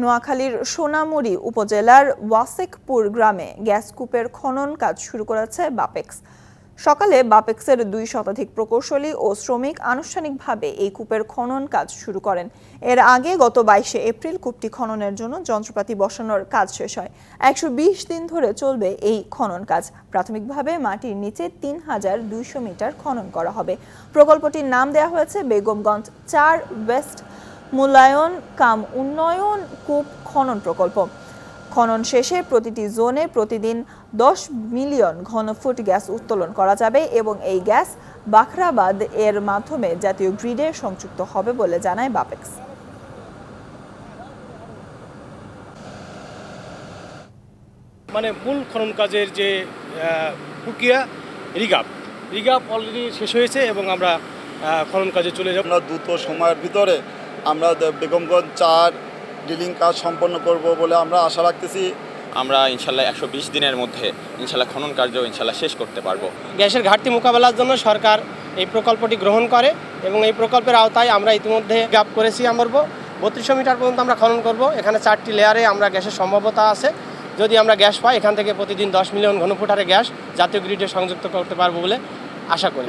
নোয়াখালীর সোনামুড়ি উপজেলার ওয়াসেকপুর গ্রামে গ্যাস কূপের খনন কাজ শুরু করেছে বাপেক্স। সকালে বাপেক্সের দুই শতাধিক প্রকৌশলী ও শ্রমিক আনুষ্ঠানিকভাবে এই কূপের খনন কাজ শুরু করেন। এর আগে গত বাইশে এপ্রিল কূপটি খননের জন্য যন্ত্রপাতি বসানোর কাজ শেষ হয়। একশো বিশ দিন ধরে চলবে এই খনন কাজ। প্রাথমিকভাবে মাটির নিচে তিন হাজার দুইশো মিটার খনন করা হবে। প্রকল্পটির নাম দেওয়া হয়েছে বেগমগঞ্জ চার ওয়েস্ট মূল্যায়ন কাম উন্নয়ন কূপ খনন প্রকল্প। খনন শেষে প্রতিটি জোনে প্রতিদিন দশ মিলিয়ন ঘনফুট গ্যাস উত্তোলন করা যাবে এবং এই গ্যাস বাখরাবাদ এর মাধ্যমে জাতীয় গ্রিডে সংযুক্ত হবে বলে জানায় বাপেক্স। মানে মূল খনন কাজের যে প্রক্রিয়া রিগাপ রিগাপ অলরেডি শেষ হয়েছে এবং আমরা খনন কাজে চলে যাব। দ্রুত সময়ের ভিতরে আমরা বেগমগঞ্জ চার ড্রিলিং কাজ সম্পন্ন করব বলে আমরা আশা রাখতেছি। আমরা ইনশাল্লাহ একশো বিশ দিনের মধ্যে ইনশাল্লাহ খনন কার্য ইনশাল্লাহ শেষ করতে পারব। গ্যাসের ঘাটতি মোকাবেলার জন্য সরকার এই প্রকল্পটি গ্রহণ করে এবং এই প্রকল্পের আওতায় আমরা ইতিমধ্যে গ্যাপ করেছি আমরা বত্রিশশো মিটার পর্যন্ত আমরা খনন করব। এখানে চারটি লেয়ারে আমরা গ্যাসের সম্ভাব্যতা আছে। যদি আমরা গ্যাস পাই এখান থেকে প্রতিদিন দশ মিলিয়ন ঘনফুট হারে গ্যাস জাতীয় গ্রিডে সংযুক্ত করতে পারব বলে আশা করি।